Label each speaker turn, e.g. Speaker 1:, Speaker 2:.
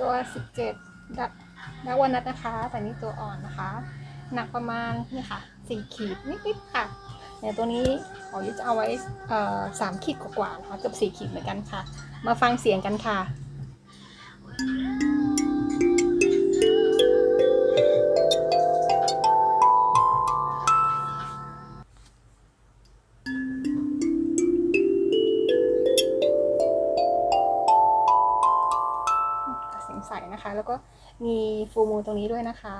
Speaker 1: ตัว 17 ดักดักวันนัดนะคะ แต่นี่ตัวอ่อนนะคะ หนักประมาณนี่ค่ะสี่ขีดนิดๆค่ะเนี่ยตัวนี้ขอยุจะเอาไว้เอ่อสามขีดกว่าๆนะคะเกือบสี่ขีดเหมือนกันค่ะ มาฟังเสียงกันค่ะ เสียงใสนะคะ แล้วก็มีฟูมูลตรงนี้ด้วยนะคะ